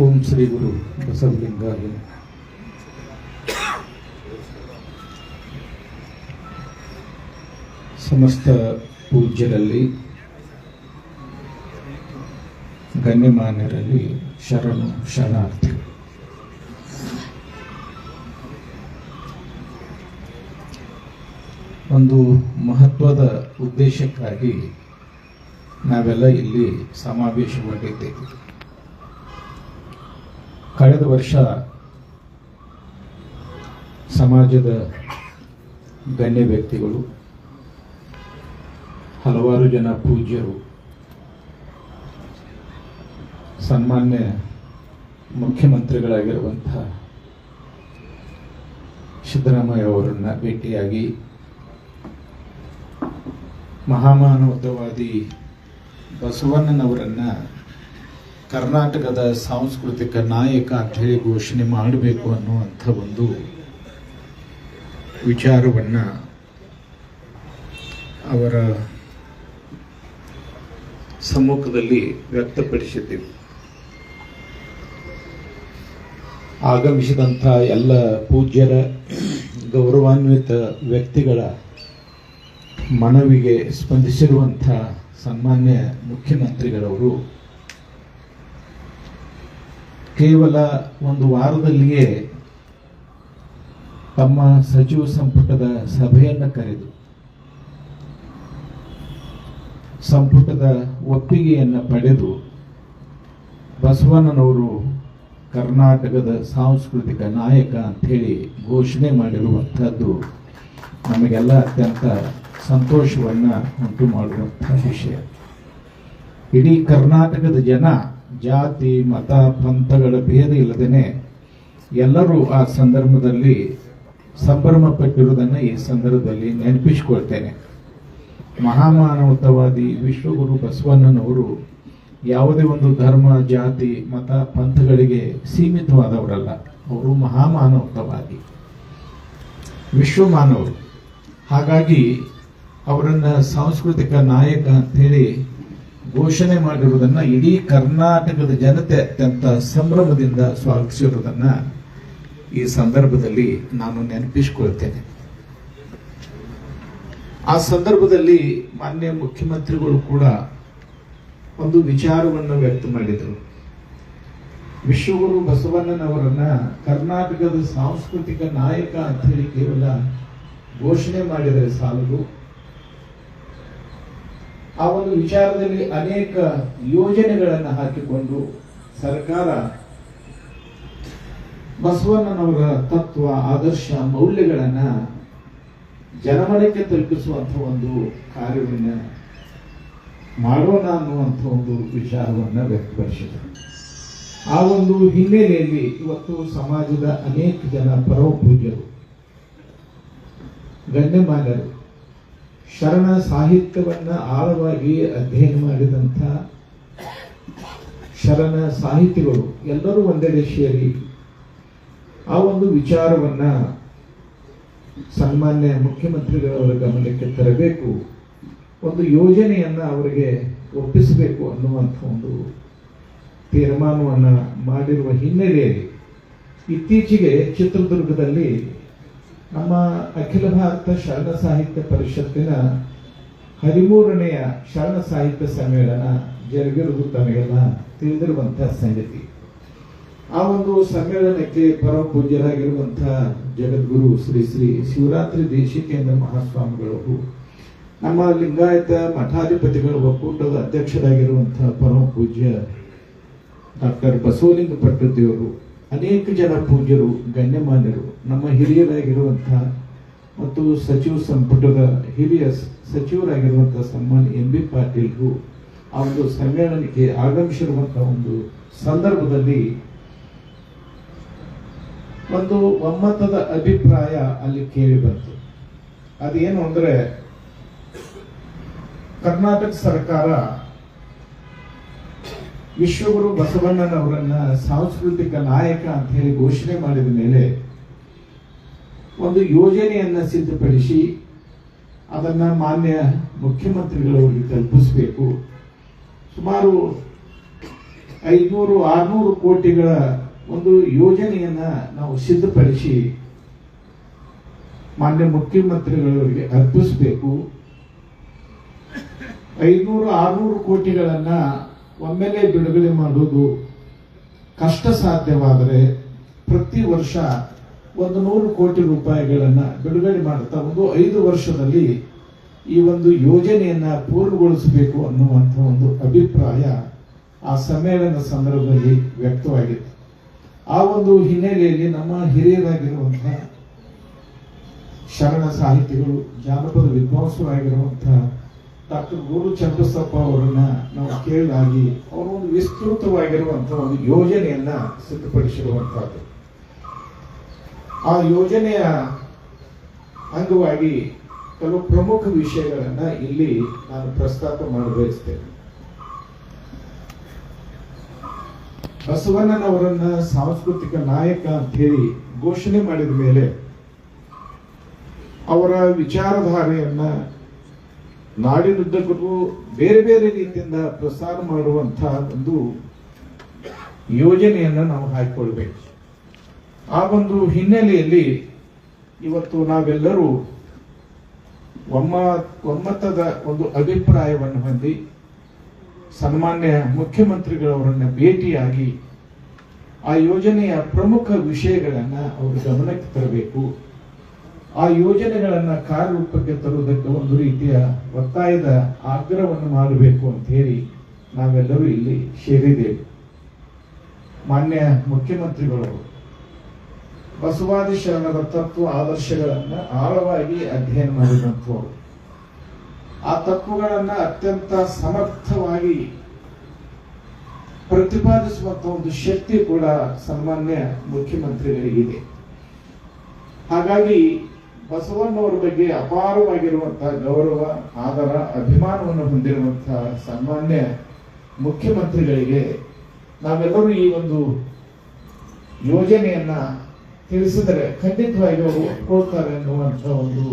ಓಂ ಶ್ರೀ ಗುರು ಬಸವಲಿಂಗಾಯ ಸಮಸ್ತ ಪೂಜ್ಯರಲ್ಲಿ, ಗಣ್ಯಮಾನ್ಯರಲ್ಲಿ ಶರಣು ಶರಣಾರ್ಥಿ ಒಂದು ಮಹತ್ವದ ಉದ್ದೇಶಕ್ಕಾಗಿ ನಾವೆಲ್ಲ ಇಲ್ಲಿ ಸಮಾವೇಶಗೊಂಡಿದ್ದೇವೆ. ಕಳೆದ ವರ್ಷ ಸಮಾಜದ ಗಣ್ಯ ವ್ಯಕ್ತಿಗಳು ಹಲವಾರು ಜನ ಪೂಜ್ಯರು ಸನ್ಮಾನ್ಯ ಮುಖ್ಯಮಂತ್ರಿಗಳಾಗಿರುವಂತಹ ಸಿದ್ದರಾಮಯ್ಯ ಅವರನ್ನ ಭೇಟಿಯಾಗಿ ಮಹಾಮಾನವತಾವಾದಿ ಬಸವಣ್ಣನವರನ್ನ ಕರ್ನಾಟಕದ ಸಾಂಸ್ಕೃತಿಕ ನಾಯಕ ಅಂತ ಹೇಳಿ ಘೋಷಣೆ ಮಾಡಬೇಕು ಅನ್ನುವಂಥ ಒಂದು ವಿಚಾರವನ್ನ ಅವರ ಸಮ್ಮುಖದಲ್ಲಿ ವ್ಯಕ್ತಪಡಿಸಿದ್ದೆವು. ಆಗಮಿಸಿದಂಥ ಎಲ್ಲ ಪೂಜ್ಯರ ಗೌರವಾನ್ವಿತ ವ್ಯಕ್ತಿಗಳ ಮನವಿಗೆ ಸ್ಪಂದಿಸಿರುವಂಥ ಸನ್ಮಾನ್ಯ ಮುಖ್ಯಮಂತ್ರಿಗಳವರು ಕೇವಲ ಒಂದು ವಾರದಲ್ಲಿಯೇ ತಮ್ಮ ಸಚಿವ ಸಂಪುಟದ ಸಭೆಯನ್ನು ಕರೆದು, ಸಂಪುಟದ ಒಪ್ಪಿಗೆಯನ್ನು ಪಡೆದು ಬಸವಣ್ಣನವರು ಕರ್ನಾಟಕದ ಸಾಂಸ್ಕೃತಿಕ ನಾಯಕ ಅಂಥೇಳಿ ಘೋಷಣೆ ಮಾಡಿರುವಂಥದ್ದು ನಮಗೆಲ್ಲ ಅತ್ಯಂತ ಸಂತೋಷವನ್ನು ಉಂಟು ಮಾಡುವಂಥ ವಿಷಯ. ಇಡೀ ಕರ್ನಾಟಕದ ಜನ ಜಾತಿ, ಮತ, ಪಂಥಗಳ ಭೇದ ಇಲ್ಲದೇನೆ ಎಲ್ಲರೂ ಆ ಸಂದರ್ಭದಲ್ಲಿ ಸಂಭ್ರಮ ಪಟ್ಟಿರುವುದನ್ನು ಈ ಸಂದರ್ಭದಲ್ಲಿ ನೆನಪಿಸಿಕೊಳ್ತೇನೆ. ಮಹಾಮಾನವತವಾದಿ ವಿಶ್ವಗುರು ಬಸವಣ್ಣನವರು ಯಾವುದೇ ಒಂದು ಧರ್ಮ, ಜಾತಿ, ಮತ, ಪಂಥಗಳಿಗೆ ಸೀಮಿತವಾದವರಲ್ಲ. ಅವರು ಮಹಾಮಾನವತವಾದಿ, ವಿಶ್ವಮಾನವರು. ಹಾಗಾಗಿ ಅವರನ್ನು ಸಾಂಸ್ಕೃತಿಕ ನಾಯಕ ಅಂತೇಳಿ ಘೋಷಣೆ ಮಾಡಿರುವುದನ್ನ ಇಡೀ ಕರ್ನಾಟಕದ ಜನತೆ ಅತ್ಯಂತ ಸಂಭ್ರಮದಿಂದ ಸ್ವಾಗತಿಸಿರುವುದನ್ನ ಈ ಸಂದರ್ಭದಲ್ಲಿ ನಾನು ನೆನಪಿಸಿಕೊಳ್ತೇನೆ. ಆ ಸಂದರ್ಭದಲ್ಲಿ ಮಾನ್ಯ ಮುಖ್ಯಮಂತ್ರಿಗಳು ಕೂಡ ಒಂದು ವಿಚಾರವನ್ನು ವ್ಯಕ್ತ ಮಾಡಿದರು. ವಿಶ್ವಗುರು ಬಸವಣ್ಣನವರನ್ನ ಕರ್ನಾಟಕದ ಸಾಂಸ್ಕೃತಿಕ ನಾಯಕ ಅಂತ ಹೇಳಿ ಕೇವಲ ಘೋಷಣೆ ಮಾಡಿದರೆ ಸಾಲದು. ಆ ಒಂದು ವಿಚಾರದಲ್ಲಿ ಅನೇಕ ಯೋಜನೆಗಳನ್ನು ಹಾಕಿಕೊಂಡು ಸರ್ಕಾರ ಬಸವಣ್ಣನವರ ತತ್ವ, ಆದರ್ಶ, ಮೌಲ್ಯಗಳನ್ನ ಜನಮನಕ್ಕೆ ತಲುಪಿಸುವಂಥ ಒಂದು ಕಾರ್ಯವನ್ನ ಮಾಡೋಣ ಅನ್ನುವಂಥ ಒಂದು ವಿಚಾರವನ್ನ ವ್ಯಕ್ತಪಡಿಸಿದರು ಆ ಒಂದು ಹಿನ್ನೆಲೆಯಲ್ಲಿ ಇವತ್ತು ಸಮಾಜದ ಅನೇಕ ಜನ ಪರಮ ಪೂಜ್ಯರು ಗಣ್ಯಮಾನ್ಯರು ಶರಣ ಸಾಹಿತ್ಯವನ್ನ ಆಳವಾಗಿ ಅಧ್ಯಯನ ಮಾಡಿದಂಥ ಶರಣ ಸಾಹಿತಿಗಳು ಎಲ್ಲರೂ ಒಂದೆಡೆ ಸೇರಿ ಆ ಒಂದು ವಿಚಾರವನ್ನ ಸನ್ಮಾನ್ಯ ಮುಖ್ಯಮಂತ್ರಿಗಳವರ ಗಮನಕ್ಕೆ ತರಬೇಕು. ಒಂದು ಯೋಜನೆಯನ್ನ ಅವರಿಗೆ ಒಪ್ಪಿಸಬೇಕು ಅನ್ನುವಂಥ ಒಂದು ತೀರ್ಮಾನವನ್ನು ಮಾಡಿರುವ ಹಿನ್ನೆಲೆಯಲ್ಲಿ ಇತ್ತೀಚೆಗೆ ಚಿತ್ರದುರ್ಗದಲ್ಲಿ ನಮ್ಮ ಅಖಿಲ ಭಾರತ ಶರಣ ಸಾಹಿತ್ಯ ಪರಿಷತ್ತಿನ ಹದಿಮೂರನೆಯ ಶರಣ ಸಾಹಿತ್ಯ ಸಮ್ಮೇಳನ ಜರುಗಿರುವುದು ತಮಗೆಲ್ಲ ತಿಳಿದಿರುವಂತಹ ಸಂಗತಿ. ಆ ಒಂದು ಸಮ್ಮೇಳನಕ್ಕೆ ಪರಮ ಪೂಜ್ಯರಾಗಿರುವಂತಹ ಜಗದ್ಗುರು ಶ್ರೀ ಶ್ರೀ ಶಿವರಾತ್ರಿ ದೇಶಿಕೇಂದ್ರ ಮಹಾಸ್ವಾಮಿಗಳು, ನಮ್ಮ ಲಿಂಗಾಯತ ಮಠಾಧಿಪತಿಗಳ ಒಕ್ಕೂಟದ ಅಧ್ಯಕ್ಷರಾಗಿರುವಂತಹ ಪರಮ ಪೂಜ್ಯ ಡಾಕ್ಟರ್ ಬಸವಲಿಂಗ ಪಟ್ಟತಿಯವರು ಅನೇಕ ಜನ ಪೂಜ್ಯರು, ಗಣ್ಯಮಾನ್ಯರು, ನಮ್ಮ ಹಿರಿಯರಾಗಿರುವಂತಹ ಮತ್ತು ಸಚಿವ ಸಂಪುಟದ ಹಿರಿಯ ಸಚಿವರಾಗಿರುವಂತಹ ಸನ್ಮಾನ್ ಎಂ ಬಿ ಪಾಟೀಲ್ಗೂ ಆ ಒಂದು ಸಮ್ಮೇಳನಕ್ಕೆ ಆಗಮಿಸಿರುವಂತಹ ಒಂದು ಸಂದರ್ಭದಲ್ಲಿ ಒಂದು ಒಮ್ಮತದ ಅಭಿಪ್ರಾಯ ಅಲ್ಲಿ ಕೇಳಿ ಬಂತು. ಅದೇನು ಅಂದ್ರೆ ಕರ್ನಾಟಕ ಸರ್ಕಾರ ವಿಶ್ವಗುರು ಬಸವಣ್ಣನವರನ್ನ ಸಾಂಸ್ಕೃತಿಕ ನಾಯಕ ಅಂತ ಹೇಳಿ ಘೋಷಣೆ ಮಾಡಿದ ಮೇಲೆ ಒಂದು ಯೋಜನೆಯನ್ನ ಸಿದ್ಧಪಡಿಸಿ ಅದನ್ನ ಮಾನ್ಯ ಮುಖ್ಯಮಂತ್ರಿಗಳವರಿಗೆ ತಲುಪಿಸಬೇಕು. ಸುಮಾರು ಐನೂರು, ಆರ್ನೂರು ಕೋಟಿಗಳ ಒಂದು ಯೋಜನೆಯನ್ನ ನಾವು ಸಿದ್ಧಪಡಿಸಿ ಮಾನ್ಯ ಮುಖ್ಯಮಂತ್ರಿಗಳವರಿಗೆ ಅರ್ಪಿಸಬೇಕು. ಐನೂರು, ಆರ್ನೂರು ಕೋಟಿಗಳನ್ನ ಒಮ್ಮೆಲೆ ಬಿಡುಗಡೆ ಮಾಡುವುದು ಕಷ್ಟ ಸಾಧ್ಯವಾದರೆ ಪ್ರತಿ ವರ್ಷ ಒಂದು ನೂರು ಕೋಟಿ ರೂಪಾಯಿಗಳನ್ನ ಬಿಡುಗಡೆ ಮಾಡುತ್ತಾ ಒಂದು ಐದು ವರ್ಷದಲ್ಲಿ ಈ ಒಂದು ಯೋಜನೆಯನ್ನ ಪೂರ್ಣಗೊಳಿಸಬೇಕು ಅನ್ನುವಂಥ ಒಂದು ಅಭಿಪ್ರಾಯ ಆ ಸಮ್ಮೇಳನ ಸಂದರ್ಭದಲ್ಲಿ ವ್ಯಕ್ತವಾಗಿತ್ತು ಆ ಒಂದು ಹಿನ್ನೆಲೆಯಲ್ಲಿ ನಮ್ಮ ಹಿರಿಯರಾಗಿರುವಂತಹ ಶರಣ ಸಾಹಿತಿಗಳು, ಜಾನಪದ ವಿದ್ವಾಂಸರಾಗಿರುವಂತಹ ಡಾಕ್ಟರ್ ಗುರು ಚಂದ್ರಸಪ್ಪ ಅವರನ್ನ ನಾವು ಕೇಳಾಗಿ ಅವರು ಒಂದು ವಿಸ್ತೃತವಾಗಿರುವಂತಹ ಒಂದು ಯೋಜನೆಯನ್ನ ಸಿದ್ಧಪಡಿಸಿರುವಂತಹದ್ದು ಆ ಯೋಜನೆಯ ಅಂಗವಾಗಿ ಕೆಲವು ಪ್ರಮುಖ ವಿಷಯಗಳನ್ನ ಇಲ್ಲಿ ನಾನು ಪ್ರಸ್ತಾಪ ಮಾಡಬಯಸ್ತೇನೆ ಬಸವಣ್ಣನವರನ್ನ ಸಾಂಸ್ಕೃತಿಕ ನಾಯಕ ಅಂತ ಹೇಳಿ ಘೋಷಣೆ ಮಾಡಿದ ಮೇಲೆ ಅವರ ವಿಚಾರಧಾರೆಯನ್ನ ನಾಡಿನುದ್ದಕ್ಕೂ ಬೇರೆ ಬೇರೆ ರೀತಿಯಿಂದ ಪ್ರಸಾರ ಮಾಡುವಂತಹ ಒಂದು ಯೋಜನೆಯನ್ನು ನಾವು ಹಾಕಿಕೊಳ್ಬೇಕು. ಆ ಒಂದು ಹಿನ್ನೆಲೆಯಲ್ಲಿ ಇವತ್ತು ನಾವೆಲ್ಲರೂ ಒಮ್ಮ, ಒಮ್ಮತದ ಒಂದು ಅಭಿಪ್ರಾಯವನ್ನು ಹೊಂದಿ ಸನ್ಮಾನ್ಯ ಮುಖ್ಯಮಂತ್ರಿಗಳವರನ್ನ ಭೇಟಿಯಾಗಿ ಆ ಯೋಜನೆಯ ಪ್ರಮುಖ ವಿಷಯಗಳನ್ನು ಅವರು ಗಮನಕ್ಕೆ ತರಬೇಕು. ಆ ಯೋಜನೆಗಳನ್ನ ಕಾರ್ಯರೂಪಕ್ಕೆ ತರುವುದಕ್ಕೆ ಒಂದು ರೀತಿಯ ಒತ್ತಾಯದ ಆಗ್ರಹವನ್ನು ಮಾಡಬೇಕು ಅಂತ ಹೇಳಿ ನಾವೆಲ್ಲರೂ ಇಲ್ಲಿ ಸೇರಿದ್ದೇವೆ. ಮಾನ್ಯ ಮುಖ್ಯಮಂತ್ರಿಗಳು, ಬಸವಾದಿ ಶರಣರ ತತ್ವ ಆದರ್ಶಗಳನ್ನು ಆಳವಾಗಿ ಅಧ್ಯಯನ ಮಾಡಿದಂಥವರು. ಆ ತತ್ವಗಳನ್ನು ಅತ್ಯಂತ ಸಮರ್ಥವಾಗಿ ಪ್ರತಿಪಾದಿಸುವಂತ ಒಂದು ಶಕ್ತಿ ಕೂಡ ಸನ್ಮಾನ್ಯ ಮುಖ್ಯಮಂತ್ರಿಗಳಿಗಿದೆ ಹಾಗಾಗಿ ಬಸವಣ್ಣವರ ಬಗ್ಗೆ ಅಪಾರವಾಗಿರುವಂತಹ ಗೌರವ, ಆದರ, ಅಭಿಮಾನವನ್ನು ಹೊಂದಿರುವಂತಹ ಸನ್ಮಾನ್ಯ ಮುಖ್ಯಮಂತ್ರಿಗಳಿಗೆ ನಾವೆಲ್ಲರೂ ಈ ಒಂದು ಯೋಜನೆಯನ್ನ ತಿಳಿಸಿದರೆ ಖಂಡಿತವಾಗಿ ಅವರು ಒಪ್ಕೊಳ್ತಾರೆ ಅನ್ನುವಂಥ ಒಂದು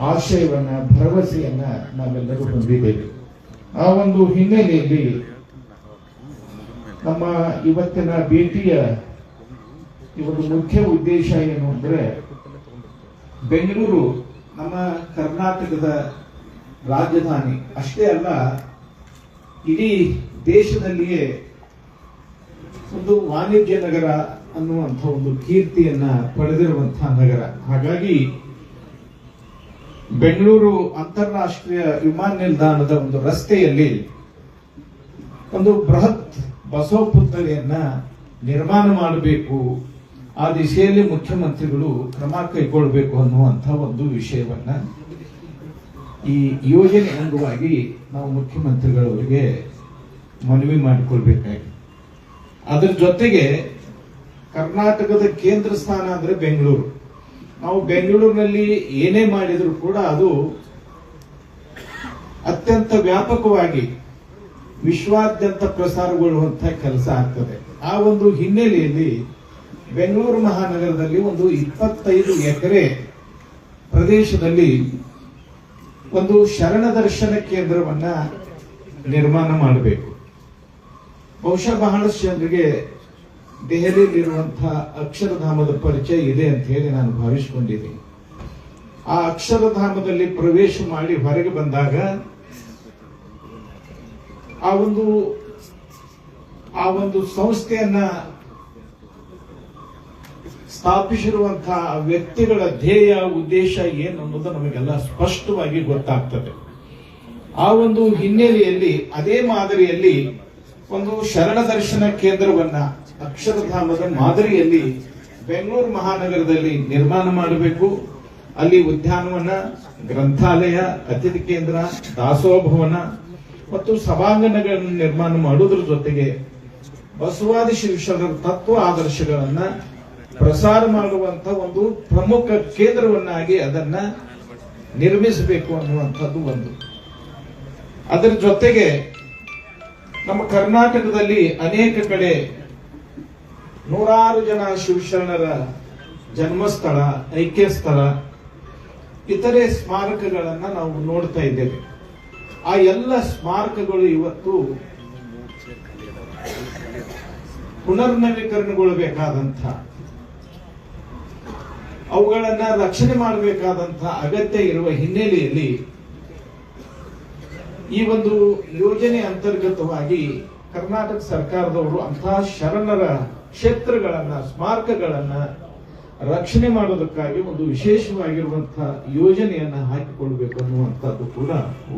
ಆಶಯವನ್ನ, ಭರವಸೆಯನ್ನ ನಾವೆಲ್ಲರೂ ಹೊಂದಿದ್ದೇವೆ. ಆ ಒಂದು ಹಿನ್ನೆಲೆಯಲ್ಲಿ ನಮ್ಮ ಇವತ್ತಿನ ಭೇಟಿಯ ಒಂದು ಮುಖ್ಯ ಉದ್ದೇಶ ಏನು ಅಂದ್ರೆ ಬೆಂಗಳೂರು ನಮ್ಮ ಕರ್ನಾಟಕದ ರಾಜಧಾನಿ. ಅಷ್ಟೇ ಅಲ್ಲ, ಇಡೀ ದೇಶದಲ್ಲಿಯೇ ಒಂದು ವಾಣಿಜ್ಯ ನಗರ ಅನ್ನುವಂಥ ಒಂದು ಕೀರ್ತಿಯನ್ನ ಪಡೆದಿರುವಂತಹ ನಗರ. ಹಾಗಾಗಿ ಬೆಂಗಳೂರು ಅಂತಾರಾಷ್ಟ್ರೀಯ ವಿಮಾನ ನಿಲ್ದಾಣದ ಒಂದು ರಸ್ತೆಯಲ್ಲಿ ಒಂದು ಬೃಹತ್ ಬಸವ ಪುತ್ಥಳಿಯನ್ನ ನಿರ್ಮಾಣ ಮಾಡಬೇಕು ಆ ದಿಸೆಯಲ್ಲಿ ಮುಖ್ಯಮಂತ್ರಿಗಳು ಕ್ರಮ ಕೈಗೊಳ್ಳಬೇಕು ಅನ್ನುವಂಥ ಒಂದು ವಿಷಯವನ್ನ ಈ ಯೋಜನೆ ಅಂಗವಾಗಿ ನಾವು ಮುಖ್ಯಮಂತ್ರಿಗಳವರಿಗೆ ಮನವಿ ಮಾಡಿಕೊಳ್ಬೇಕಾಗಿದೆ. ಅದರ ಜೊತೆಗೆ ಕರ್ನಾಟಕದ ಕೇಂದ್ರ ಸ್ಥಾನ ಅಂದ್ರೆ ಬೆಂಗಳೂರು. ನಾವು ಬೆಂಗಳೂರಿನಲ್ಲಿ ಏನೇ ಮಾಡಿದ್ರು ಕೂಡ ಅದು ಅತ್ಯಂತ ವ್ಯಾಪಕವಾಗಿ ವಿಶ್ವಾದ್ಯಂತ ಪ್ರಸಾರಗೊಳ್ಳುವಂತ ಕೆಲಸ ಆಗ್ತದೆ. ಆ ಒಂದು ಹಿನ್ನೆಲೆಯಲ್ಲಿ ಬೆಂಗಳೂರು ಮಹಾನಗರದಲ್ಲಿ ಒಂದು ಇಪ್ಪತ್ತೈದು ಎಕರೆ ಪ್ರದೇಶದಲ್ಲಿ ಒಂದು ಶರಣ ದರ್ಶನ ಕೇಂದ್ರವನ್ನ ನಿರ್ಮಾಣ ಮಾಡಬೇಕು. ಬಹುಶಃ ಬಹಳಷ್ಟು ಜನರಿಗೆ ದೆಹಲಿಯಲ್ಲಿರುವಂತಹ ಅಕ್ಷರಧಾಮದ ಪರಿಚಯ ಇದೆ ಅಂತ ಹೇಳಿ ನಾನು ಭಾವಿಸಿಕೊಂಡಿದ್ದೀನಿ. ಆ ಅಕ್ಷರಧಾಮದಲ್ಲಿ ಪ್ರವೇಶ ಮಾಡಿ ಹೊರಗೆ ಬಂದಾಗ ಆ ಒಂದು ಆ ಒಂದು ಸಂಸ್ಥೆಯನ್ನ ಸ್ಥಾಪಿಸಿರುವಂತಹ ವ್ಯಕ್ತಿಗಳ ಧ್ಯೇಯ, ಉದ್ದೇಶ ಏನು ಅನ್ನೋದು ನಮಗೆಲ್ಲ ಸ್ಪಷ್ಟವಾಗಿ ಗೊತ್ತಾಗ್ತದೆ. ಆ ಒಂದು ಹಿನ್ನೆಲೆಯಲ್ಲಿ, ಅದೇ ಮಾದರಿಯಲ್ಲಿ ಒಂದು ಶರಣ ದರ್ಶನ ಕೇಂದ್ರವನ್ನ ಅಕ್ಷರಧಾಮದ ಮಾದರಿಯಲ್ಲಿ ಬೆಂಗಳೂರು ಮಹಾನಗರದಲ್ಲಿ ನಿರ್ಮಾಣ ಮಾಡಬೇಕು. ಅಲ್ಲಿ ಉದ್ಯಾನವನ, ಗ್ರಂಥಾಲಯ, ಅತಿಥಿ ಕೇಂದ್ರ, ದಾಸೋಭವನ ಮತ್ತು ಸಭಾಂಗಣಗಳನ್ನು ನಿರ್ಮಾಣ ಮಾಡುವುದರ ಜೊತೆಗೆ ಬಸವಾದಿ ಶಿವಶರ ತತ್ವ ಆದರ್ಶಗಳನ್ನ ಪ್ರಸಾರ ಮಾಡುವಂತ ಒಂದು ಪ್ರಮುಖ ಕೇಂದ್ರವನ್ನಾಗಿ ಅದನ್ನ ನಿರ್ಮಿಸಬೇಕು ಅನ್ನುವಂಥದ್ದು ಒಂದು. ಅದರ ಜೊತೆಗೆ ನಮ್ಮ ಕರ್ನಾಟಕದಲ್ಲಿ ಅನೇಕ ಕಡೆ ನೂರಾರು ಜನ ಶಿವಶರಣರ ಜನ್ಮಸ್ಥಳ ಐಕ್ಯ ಸ್ಥಳ ಇತರೆ ಸ್ಮಾರಕಗಳನ್ನ ನಾವು ನೋಡ್ತಾ ಇದ್ದೇವೆ. ಆ ಎಲ್ಲ ಸ್ಮಾರಕಗಳು ಇವತ್ತು ಪುನರ್ನವೀಕರಣಗೊಳ್ಳಬೇಕಾದಂಥ ಅವುಗಳನ್ನ ರಕ್ಷಣೆ ಮಾಡಬೇಕಾದಂತಹ ಅಗತ್ಯ ಇರುವ ಹಿನ್ನೆಲೆಯಲ್ಲಿ ಈ ಒಂದು ಯೋಜನೆ ಅಂತರ್ಗತವಾಗಿ ಕರ್ನಾಟಕ ಸರ್ಕಾರದವರು ಅಂತಹ ಶರಣರ ಕ್ಷೇತ್ರಗಳನ್ನ, ಸ್ಮಾರಕಗಳನ್ನ ರಕ್ಷಣೆ ಮಾಡೋದಕ್ಕಾಗಿ ಒಂದು ವಿಶೇಷವಾಗಿರುವಂತಹ ಯೋಜನೆಯನ್ನ ಹಾಕಿಕೊಳ್ಬೇಕು ಅನ್ನುವಂಥದ್ದು ಕೂಡ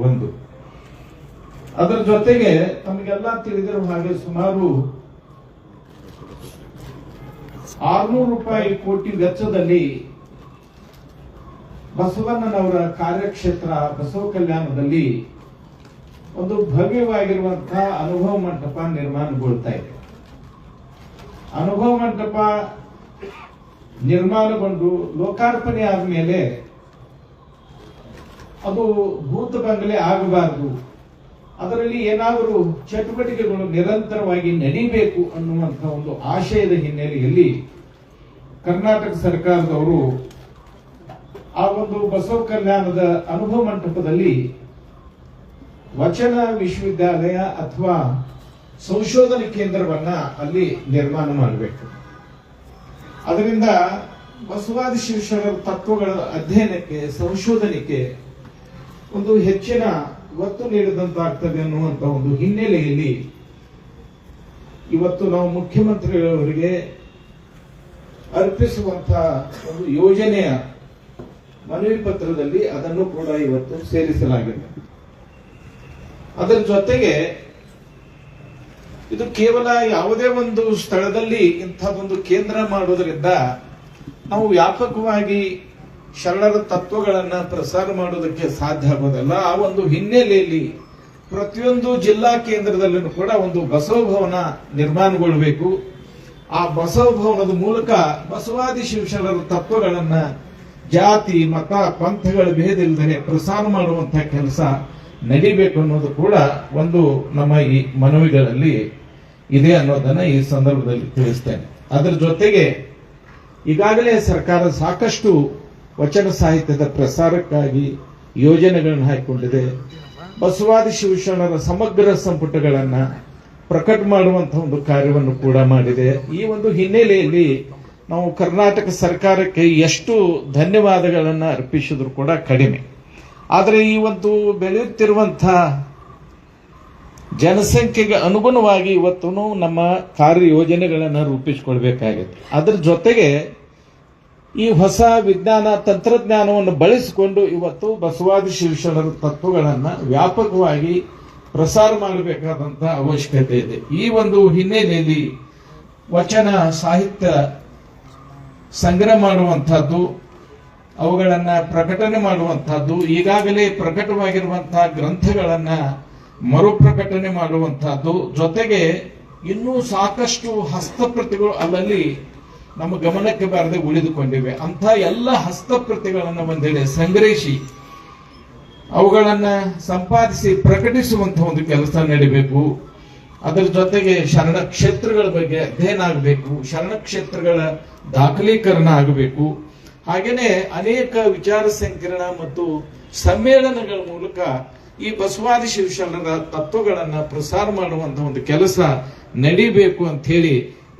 ಒಂದು. ಅದರ ಜೊತೆಗೆ ತಮಗೆಲ್ಲ ತಿಳಿದಿರುವ ಹಾಗೆ ಸುಮಾರು ಆರ್ನೂರು ರೂಪಾಯಿ ಕೋಟಿ ವೆಚ್ಚದಲ್ಲಿ ಬಸವಣ್ಣನವರ ಕಾರ್ಯಕ್ಷೇತ್ರ ಬಸವ ಕಲ್ಯಾಣದಲ್ಲಿ ಒಂದು ಭವ್ಯವಾಗಿರುವಂತಹ ಅನುಭವ ಮಂಟಪ ನಿರ್ಮಾಣಗೊಳ್ತಾ ಇದೆ. ಅನುಭವ ಮಂಟಪ ನಿರ್ಮಾಣಗೊಂಡು ಲೋಕಾರ್ಪಣೆ ಆದ್ಮೇಲೆ ಅದು ಭೂತ ಬಂಗಲೆ ಆಗಬಾರದು. ಅದರಲ್ಲಿ ಏನಾದರೂ ಚಟುವಟಿಕೆಗಳು ನಿರಂತರವಾಗಿ ನಡೀಬೇಕು ಅನ್ನುವಂಥ ಒಂದು ಆಶಯದ ಹಿನ್ನೆಲೆಯಲ್ಲಿ ಕರ್ನಾಟಕ ಸರ್ಕಾರದವರು ಆ ಒಂದು ಬಸವ ಕಲ್ಯಾಣದ ಅನುಭವ ಮಂಟಪದಲ್ಲಿ ವಚನ ವಿಶ್ವವಿದ್ಯಾಲಯ ಅಥವಾ ಸಂಶೋಧನೆ ಕೇಂದ್ರವನ್ನ ಅಲ್ಲಿ ನಿರ್ಮಾಣ ಮಾಡಬೇಕು. ಅದರಿಂದ ಬಸವಾದಿ ಶಿಕ್ಷಣದ ತತ್ವಗಳ ಅಧ್ಯಯನಕ್ಕೆ, ಸಂಶೋಧನೆಗೆ ಒಂದು ಹೆಚ್ಚಿನ ಒತ್ತು ನೀಡಿದಂತಾಗ್ತದೆ ಅನ್ನುವಂತ ಒಂದು ಹಿನ್ನೆಲೆಯಲ್ಲಿ ಇವತ್ತು ನಾವು ಮುಖ್ಯಮಂತ್ರಿಗಳವರಿಗೆ ಅರ್ಪಿಸುವಂತಹ ಒಂದು ಯೋಜನೆಯ ಮನವಿ ಪತ್ರದಲ್ಲಿ ಅದನ್ನು ಕೂಡ ಇವತ್ತು ಸೇರಿಸಲಾಗಿದೆ. ಅದರ ಜೊತೆಗೆ ಇದು ಕೇವಲ ಯಾವುದೇ ಒಂದು ಸ್ಥಳದಲ್ಲಿ ಇಂಥದ್ದೊಂದು ಕೇಂದ್ರ ಮಾಡುವುದರಿಂದ ನಾವು ವ್ಯಾಪಕವಾಗಿ ಶರಣರ ತತ್ವಗಳನ್ನ ಪ್ರಸಾರ ಮಾಡೋದಕ್ಕೆ ಸಾಧ್ಯ ಆಗೋದಲ್ಲ. ಆ ಒಂದು ಹಿನ್ನೆಲೆಯಲ್ಲಿ ಪ್ರತಿಯೊಂದು ಜಿಲ್ಲಾ ಕೇಂದ್ರದಲ್ಲೂ ಕೂಡ ಒಂದು ಬಸವ ಭವನ ನಿರ್ಮಾಣಗೊಳ್ಳಬೇಕು ಆ ಬಸವ ಭವನದ ಮೂಲಕ ಬಸವಾದಿ ಶಿವಶರಣರ ತತ್ವಗಳನ್ನ ಜಾತಿ, ಮತ, ಪಂಥಗಳ ಭೇದಿಲ್ಲದೆ ಪ್ರಸಾರ ಮಾಡುವಂತಹ ಕೆಲಸ ನಡಿಬೇಕು ಅನ್ನೋದು ಕೂಡ ಒಂದು ನಮ್ಮ ಈ ಮನವಿಗಳಲ್ಲಿ ಇದೆ ಅನ್ನೋದನ್ನ ಈ ಸಂದರ್ಭದಲ್ಲಿ ತಿಳಿಸ್ತೇನೆ. ಅದರ ಜೊತೆಗೆ ಈಗಾಗಲೇ ಸರ್ಕಾರ ಸಾಕಷ್ಟು ವಚನ ಸಾಹಿತ್ಯದ ಪ್ರಸಾರಕ್ಕಾಗಿ ಯೋಜನೆಗಳನ್ನು ಹಾಕಿಕೊಂಡಿದೆ. ಬಸವಾದಿ ಶಿವಶರಣರ ಸಮಗ್ರ ಸಂಪುಟಗಳನ್ನ ಪ್ರಕಟ ಮಾಡುವಂತಹ ಒಂದು ಕಾರ್ಯವನ್ನು ಕೂಡ ಮಾಡಿದೆ. ಈ ಒಂದು ಹಿನ್ನೆಲೆಯಲ್ಲಿ ನಾವು ಕರ್ನಾಟಕ ಸರ್ಕಾರಕ್ಕೆ ಎಷ್ಟು ಧನ್ಯವಾದಗಳನ್ನು ಅರ್ಪಿಸಿದ್ರು ಕೂಡ ಕಡಿಮೆ. ಆದರೆ ಈ ಒಂದು ಬೆಳೆಯುತ್ತಿರುವಂಥ ಜನಸಂಖ್ಯೆಗೆ ಅನುಗುಣವಾಗಿ ಇವತ್ತು ನಮ್ಮ ಕಾರ್ಯ ಯೋಜನೆಗಳನ್ನು ರೂಪಿಸಿಕೊಳ್ಬೇಕಾಗಿದೆ ಅದರ ಜೊತೆಗೆ ಈ ಹೊಸ ವಿಜ್ಞಾನ ತಂತ್ರಜ್ಞಾನವನ್ನು ಬಳಸಿಕೊಂಡು ಇವತ್ತು ಬಸವಾದಿ ಶಿಕ್ಷಣದ ತತ್ವಗಳನ್ನು ವ್ಯಾಪಕವಾಗಿ ಪ್ರಸಾರ ಮಾಡಬೇಕಾದಂಥ ಅವಶ್ಯಕತೆ ಇದೆ. ಈ ಒಂದು ಹಿನ್ನೆಲೆಯಲ್ಲಿ ವಚನ, ಸಾಹಿತ್ಯ ಸಂಗ್ರಹ ಮಾಡುವಂತಹದ್ದು ಅವುಗಳನ್ನು ಪ್ರಕಟಣೆ ಮಾಡುವಂತಹದ್ದು ಈಗಾಗಲೇ ಪ್ರಕಟವಾಗಿರುವಂತಹ ಗ್ರಂಥಗಳನ್ನು ಮರುಪ್ರಕಟಣೆ ಮಾಡುವಂತಹದ್ದು ಜೊತೆಗೆ ಇನ್ನೂ ಸಾಕಷ್ಟು ಹಸ್ತಪ್ರತಿಗಳು ಅಲ್ಲಲ್ಲಿ ನಮ್ಮ ಗಮನಕ್ಕೆ ಬಾರದೆ ಉಳಿದುಕೊಂಡಿವೆ. ಅಂತ ಎಲ್ಲ ಹಸ್ತಪ್ರತಿಗಳನ್ನು ಒಂದೆಡೆ ಸಂಗ್ರಹಿಸಿ, ಅವುಗಳನ್ನು ಸಂಪಾದಿಸಿ ಪ್ರಕಟಿಸುವಂಥ ಒಂದು ಕೆಲಸ ನಡಿಬೇಕು. ಅದರ ಜೊತೆಗೆ ಶರಣ ಕ್ಷೇತ್ರಗಳ ಬಗ್ಗೆ ಅಧ್ಯಯನ ಆಗಬೇಕು ಶರಣ ಕ್ಷೇತ್ರಗಳ ದಾಖಲೀಕರಣ ಆಗಬೇಕು. ಹಾಗೇನೆ ಅನೇಕ ವಿಚಾರ ಸಂಕಿರಣ ಮತ್ತು ಸಮ್ಮೇಳನಗಳ ಮೂಲಕ ಈ ಬಸವಾದಿ ಶಿವಶರಣರ ತತ್ವಗಳನ್ನ ಪ್ರಸಾರ ಮಾಡುವಂತಹ ಒಂದು ಕೆಲಸ ನಡಿಬೇಕು ಅಂತ ಹೇಳಿ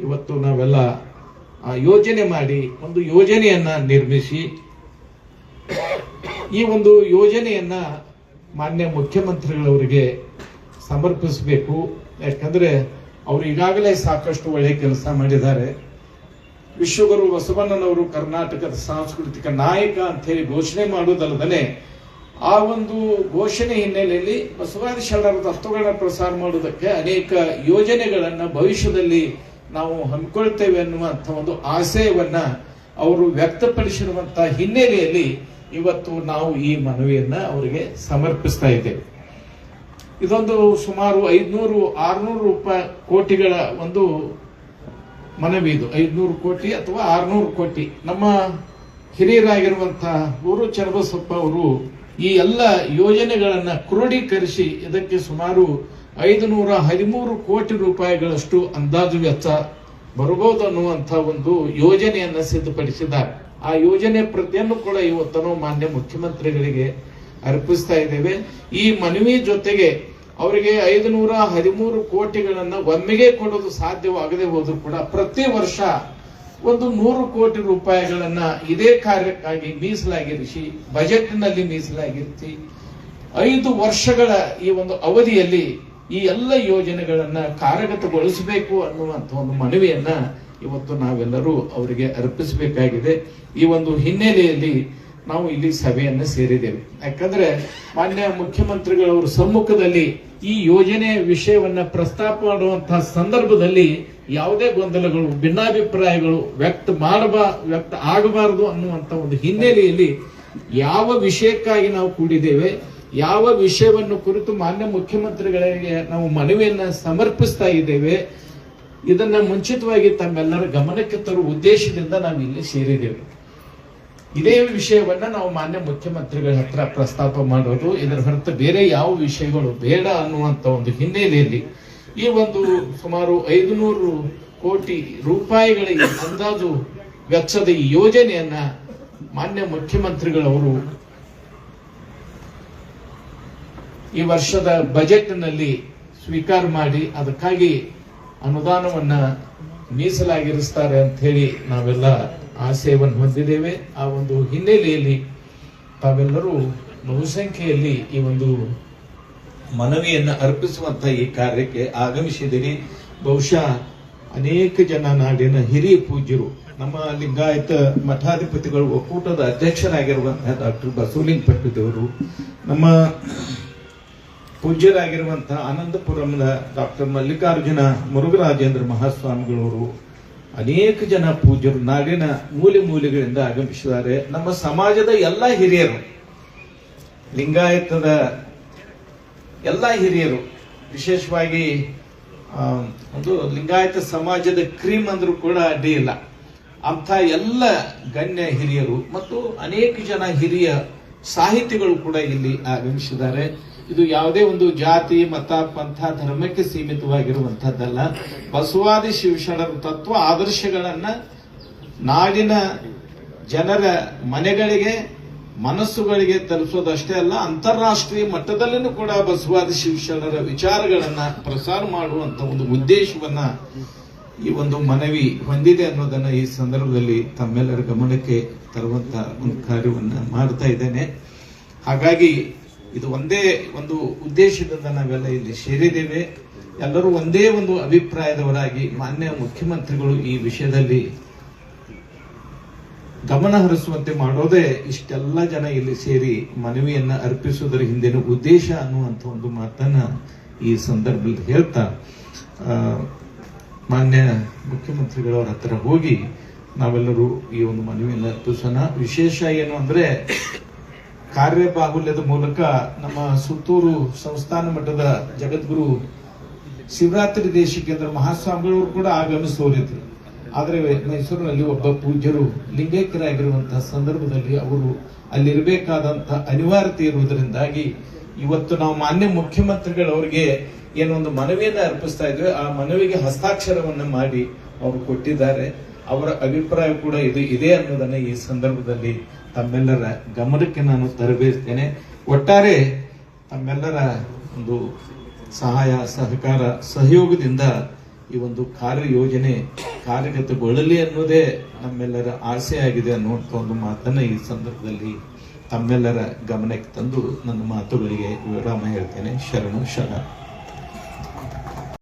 ಇವತ್ತು ನಾವೆಲ್ಲ ಯೋಜನೆ ಮಾಡಿ ಒಂದು ಯೋಜನೆಯನ್ನ ನಿರ್ಮಿಸಿ, ಈ ಒಂದು ಯೋಜನೆಯನ್ನ ಮಾನ್ಯ ಮುಖ್ಯಮಂತ್ರಿಗಳವರಿಗೆ ಸಮರ್ಪಿಸಬೇಕು. ಯಾಕಂದ್ರೆ ಅವರು ಈಗಾಗಲೇ ಸಾಕಷ್ಟು ಒಳ್ಳೆಯ ಕೆಲಸ ಮಾಡಿದ್ದಾರೆ. ವಿಶ್ವಗುರು ಬಸವಣ್ಣನವರು ಕರ್ನಾಟಕದ ಸಾಂಸ್ಕೃತಿಕ ನಾಯಕ ಅಂತ ಹೇಳಿ ಘೋಷಣೆ ಮಾಡುವುದಲ್ಲದೆ ಆ ಒಂದು ಘೋಷಣೆ ಹಿನ್ನೆಲೆಯಲ್ಲಿ ಬಸವಾದಿ ಶರಣರ ತತ್ವಗಳನ್ನ ಪ್ರಸಾರ ಮಾಡುವುದಕ್ಕೆ ಅನೇಕ ಯೋಜನೆಗಳನ್ನು ಭವಿಷ್ಯದಲ್ಲಿ ನಾವು ಹಮ್ಮಿಕೊಳ್ತೇವೆ ಅನ್ನುವಂಥ ಒಂದು ಆಶಯವನ್ನ ಅವರು ವ್ಯಕ್ತಪಡಿಸಿರುವಂತಹ ಹಿನ್ನೆಲೆಯಲ್ಲಿ ಇವತ್ತು ನಾವು ಈ ಮನವಿಯನ್ನ ಅವರಿಗೆ ಸಮರ್ಪಿಸ್ತಾ ಇದ್ದೇವೆ. ಇದೊಂದು ಸುಮಾರು ಐದ್ನೂರು, ಆರ್ನೂರು ರೂಪಾಯಿ ಕೋಟಿಗಳ ಒಂದು ಮನವಿ ಇದು. ಐದ್ನೂರು ಕೋಟಿ ಅಥವಾ ಆರ್ನೂರು ಕೋಟಿ. ನಮ್ಮ ಹಿರಿಯರಾಗಿರುವಂತಹ ಊರು ಚರಬಸಪ್ಪ ಅವರು ಈ ಎಲ್ಲ ಯೋಜನೆಗಳನ್ನು ಕ್ರೋಢೀಕರಿಸಿ ಇದಕ್ಕೆ ಸುಮಾರು ಐದು ನೂರ ಹದಿಮೂರು ಕೋಟಿ ರೂಪಾಯಿಗಳಷ್ಟು ಅಂದಾಜು ವೆಚ್ಚ ಬರಬಹುದು ಅನ್ನುವಂಥ ಒಂದು ಯೋಜನೆಯನ್ನು ಸಿದ್ಧಪಡಿಸಿದ್ದಾರೆ. ಆ ಯೋಜನೆ ಪ್ರತಿಯನ್ನು ಕೂಡ ಇವತ್ತನೋ ಮಾನ್ಯ ಮುಖ್ಯಮಂತ್ರಿಗಳಿಗೆ ಅರ್ಪಿಸ್ತಾ ಇದ್ದೇವೆ. ಈ ಮನವಿ ಜೊತೆಗೆ ಅವರಿಗೆ ಐದುನೂರ ಹದಿಮೂರು ಕೋಟಿಗಳನ್ನ ಒಮ್ಮೆಗೆ ಕೊಡೋದು ಸಾಧ್ಯವಾಗದೆ ಹೋದ್ರು ಕೂಡ ಪ್ರತಿ ವರ್ಷ ಒಂದು ನೂರು ಕೋಟಿ ರೂಪಾಯಿಗಳನ್ನ ಇದೇ ಕಾರ್ಯಕ್ಕಾಗಿ ಮೀಸಲಾಗಿರಿಸಿ, ಬಜೆಟ್ನಲ್ಲಿ ಮೀಸಲಾಗಿರಿಸಿ, ಐದು ವರ್ಷಗಳ ಈ ಒಂದು ಅವಧಿಯಲ್ಲಿ ಈ ಎಲ್ಲ ಯೋಜನೆಗಳನ್ನ ಕಾರ್ಯಗತಗೊಳಿಸಬೇಕು ಅನ್ನುವಂತ ಒಂದು ಮನವಿಯನ್ನ ಇವತ್ತು ನಾವೆಲ್ಲರೂ ಅವರಿಗೆ ಅರ್ಪಿಸಬೇಕಾಗಿದೆ. ಈ ಒಂದು ಹಿನ್ನೆಲೆಯಲ್ಲಿ ನಾವು ಇಲ್ಲಿ ಸಭೆಯನ್ನು ಸೇರಿದ್ದೇವೆ. ಯಾಕಂದ್ರೆ ಮಾನ್ಯ ಮುಖ್ಯಮಂತ್ರಿಗಳವರ ಸಮ್ಮುಖದಲ್ಲಿ ಈ ಯೋಜನೆ ವಿಷಯವನ್ನ ಪ್ರಸ್ತಾಪ ಮಾಡುವಂತಹ ಸಂದರ್ಭದಲ್ಲಿ ಯಾವುದೇ ಗೊಂದಲಗಳು, ಭಿನ್ನಾಭಿಪ್ರಾಯಗಳು ವ್ಯಕ್ತ ಮಾಡಬಾ, ವ್ಯಕ್ತ ಆಗಬಾರದು ಅನ್ನುವಂತ ಒಂದು ಹಿನ್ನೆಲೆಯಲ್ಲಿ ಯಾವ ವಿಷಯಕ್ಕಾಗಿ ನಾವು ಕೂಡಿದ್ದೇವೆ, ಯಾವ ವಿಷಯವನ್ನು ಕುರಿತು ಮಾನ್ಯ ಮುಖ್ಯಮಂತ್ರಿಗಳಿಗೆ ನಾವು ಮನವಿಯನ್ನ ಸಮರ್ಪಿಸ್ತಾ ಇದ್ದೇವೆ, ಇದನ್ನ ಮುಂಚಿತವಾಗಿ ತಮ್ಮೆಲ್ಲರ ಗಮನಕ್ಕೆ ತರುವ ಉದ್ದೇಶದಿಂದ ನಾವು ಇಲ್ಲಿ ಸೇರಿದ್ದೇವೆ. ಇದೇ ವಿಷಯವನ್ನ ನಾವು ಮಾನ್ಯ ಮುಖ್ಯಮಂತ್ರಿಗಳ ಹತ್ರ ಪ್ರಸ್ತಾಪ ಮಾಡೋದು, ಇದರ ಹೊರತು ಬೇರೆ ಯಾವ ವಿಷಯಗಳು ಬೇಡ ಅನ್ನುವಂತ ಒಂದು ಹಿನ್ನೆಲೆಯಲ್ಲಿ ಈ ಒಂದು ಸುಮಾರು ಐದುನೂರು ಕೋಟಿ ರೂಪಾಯಿಗಳ ಅಂದಾಜು ವೆಚ್ಚದ ಈ ಯೋಜನೆಯನ್ನ ಮಾನ್ಯ ಮುಖ್ಯಮಂತ್ರಿಗಳವರು ಈ ವರ್ಷದ ಬಜೆಟ್ನಲ್ಲಿ ಸ್ವೀಕಾರ ಮಾಡಿ ಅದಕ್ಕಾಗಿ ಅನುದಾನವನ್ನ ಮೀಸಲಾಗಿರಿಸ್ತಾರೆ ಅಂತ ಹೇಳಿ ನಾವೆಲ್ಲ ಆಶಯವನ್ನು ಹೊಂದಿದ್ದೇವೆ. ಆ ಒಂದು ಹಿನ್ನೆಲೆಯಲ್ಲಿ ತಾವೆಲ್ಲರೂ ಬಹುಸಂಖ್ಯೆಯಲ್ಲಿ ಈ ಒಂದು ಮನವಿಯನ್ನು ಅರ್ಪಿಸುವಂತಹ ಈ ಕಾರ್ಯಕ್ಕೆ ಆಗಮಿಸಿದಿರಿ ಬಹುಶಃ ಅನೇಕ ಜನ ನಾಡಿನ ಹಿರಿಯ ಪೂಜ್ಯರು, ನಮ್ಮ ಲಿಂಗಾಯತ ಮಠಾಧಿಪತಿಗಳು, ಒಕ್ಕೂಟದ ಅಧ್ಯಕ್ಷರಾಗಿರುವಂತಹ ಡಾಕ್ಟರ್ ಬಸವಲಿಂಗ ಪಟ್ಟಿದವರು, ನಮ್ಮ ಪೂಜ್ಯರಾಗಿರುವಂತಹ ಆನಂದಪುರಂನ ಡಾಕ್ಟರ್ ಮಲ್ಲಿಕಾರ್ಜುನ ಮುರುಘರಾಜೇಂದ್ರ ಮಹಾಸ್ವಾಮಿಗಳವರು ಅನೇಕ ಜನ ಪೂಜ್ಯರು ನಾಡಿನ ಮೂಲೆ ಮೂಲೆಗಳಿಂದ ಆಗಮಿಸಿದ್ದಾರೆ. ನಮ್ಮ ಸಮಾಜದ ಎಲ್ಲ ಹಿರಿಯರು, ಲಿಂಗಾಯತದ ಎಲ್ಲ ಹಿರಿಯರು, ವಿಶೇಷವಾಗಿ ಒಂದು ಲಿಂಗಾಯತ ಸಮಾಜದ ಕ್ರೀಮ್ ಅಂದ್ರೂ ಕೂಡ ಅಡ್ಡಿ ಇಲ್ಲ. ಅಂಥ ಎಲ್ಲ ಗಣ್ಯ ಹಿರಿಯರು ಮತ್ತು ಅನೇಕ ಜನ ಹಿರಿಯ ಸಾಹಿತಿಗಳು ಕೂಡ ಇಲ್ಲಿ ಆಗಮಿಸಿದ್ದಾರೆ. ಇದು ಯಾವುದೇ ಒಂದು ಜಾತಿ, ಮತ, ಪಂಥ, ಧರ್ಮಕ್ಕೆ ಸೀಮಿತವಾಗಿರುವಂತಹದ್ದಲ್ಲ ಬಸವಾದಿ ಶಿವಶರಣರ ತತ್ವ ಆದರ್ಶಗಳನ್ನ ನಾಡಿನ ಜನರ ಮನೆಗಳಿಗೆ, ಮನಸ್ಸುಗಳಿಗೆ ತಲುಪಿಸೋದಷ್ಟೇ ಅಲ್ಲ, ಅಂತಾರಾಷ್ಟ್ರೀಯ ಮಟ್ಟದಲ್ಲಿನೂ ಕೂಡ ಬಸವಾದಿ ಶಿವಶರಣರ ವಿಚಾರಗಳನ್ನ ಪ್ರಸಾರ ಮಾಡುವಂತ ಒಂದು ಉದ್ದೇಶವನ್ನ ಈ ಒಂದು ಮನವಿ ಹೊಂದಿದೆ ಅನ್ನೋದನ್ನ ಈ ಸಂದರ್ಭದಲ್ಲಿ ತಮ್ಮೆಲ್ಲರ ಗಮನಕ್ಕೆ ತರುವಂತ ಒಂದು ಕಾರ್ಯವನ್ನ ಮಾಡ್ತಾ ಇದ್ದೇನೆ. ಹಾಗಾಗಿ ಇದು ಒಂದೇ ಒಂದು ಉದ್ದೇಶದಿಂದ ನಾವೆಲ್ಲ ಇಲ್ಲಿ ಸೇರಿದ್ದೇವೆ. ಎಲ್ಲರೂ ಒಂದೇ ಒಂದು ಅಭಿಪ್ರಾಯದವರಾಗಿ ಮಾನ್ಯ ಮುಖ್ಯಮಂತ್ರಿಗಳು ಈ ವಿಷಯದಲ್ಲಿ ಗಮನ ಹರಿಸುವಂತೆ ಮಾಡೋದೇ ಇಷ್ಟೆಲ್ಲ ಜನ ಇಲ್ಲಿ ಸೇರಿ ಮನವಿಯನ್ನು ಅರ್ಪಿಸುವುದರ ಹಿಂದಿನ ಉದ್ದೇಶ ಅನ್ನುವಂಥ ಒಂದು ಮಾತನ್ನ ಈ ಸಂದರ್ಭದಲ್ಲಿ ಹೇಳ್ತಾ ಮಾನ್ಯ ಮುಖ್ಯಮಂತ್ರಿಗಳವರ ಹತ್ರ ಹೋಗಿ ನಾವೆಲ್ಲರೂ ಈ ಒಂದು ಮನವಿಯನ್ನು ಅರ್ಪಿಸೋಣ. ವಿಶೇಷ ಏನು ಅಂದ್ರೆ ಕಾರ್ಯಬಾಹುಲ್ಯದ ಮೂಲಕ ನಮ್ಮ ಸುತ್ತೂರು ಸಂಸ್ಥಾನ ಮಟ್ಟದ ಜಗದ್ಗುರು ಶಿವರಾತ್ರಿ ದೇಶಿಕೇಂದ್ರ ಮಹಾಸ್ವಾಮಿಗಳವರು ಕೂಡ ಆಗಮಿಸೋರಿದ್ರು ಆದರೆ ಮೈಸೂರಿನಲ್ಲಿ ಒಬ್ಬ ಪೂಜ್ಯರು ಲಿಂಗೈಕ್ಯರಾಗಿರುವಂತಹ ಸಂದರ್ಭದಲ್ಲಿ ಅವರು ಅಲ್ಲಿರಬೇಕಾದಂತಹ ಅನಿವಾರ್ಯತೆ ಇರುವುದರಿಂದಾಗಿ ಇವತ್ತು ನಾವು ಮಾನ್ಯ ಮುಖ್ಯಮಂತ್ರಿಗಳವರಿಗೆ ಏನೊಂದು ಮನವಿಯನ್ನು ಅರ್ಪಿಸ್ತಾ ಇದ್ವಿ. ಆ ಮನವಿಗೆ ಹಸ್ತಾಕ್ಷರವನ್ನು ಮಾಡಿ ಅವರು ಕೊಟ್ಟಿದ್ದಾರೆ. ಅವರ ಅಭಿಪ್ರಾಯ ಕೂಡ ಇದು ಇದೆ ಅನ್ನೋದನ್ನ ಈ ಸಂದರ್ಭದಲ್ಲಿ ತಮ್ಮೆಲ್ಲರ ಗಮನಕ್ಕೆ ನಾನು ತರಬೇರ್ತೇನೆ ಒಟ್ಟಾರೆ ತಮ್ಮೆಲ್ಲರ ಒಂದು ಸಹಾಯ, ಸಹಕಾರ, ಸಹಯೋಗದಿಂದ ಈ ಒಂದು ಕಾರ್ಯ ಯೋಜನೆ ಕಾರ್ಯಗತಗೊಳ್ಳಲಿ ಅನ್ನೋದೇ ನಮ್ಮೆಲ್ಲರ ಆಸೆಯಾಗಿದೆ ಅನ್ನುವಂಥ ಒಂದು ಮಾತನ್ನು ಈ ಸಂದರ್ಭದಲ್ಲಿ ತಮ್ಮೆಲ್ಲರ ಗಮನಕ್ಕೆ ತಂದು ನನ್ನ ಮಾತುಗಳಿಗೆ ವಿರಾಮ ಹೇಳ್ತೇನೆ. ಶರಣು, ಶರಣ.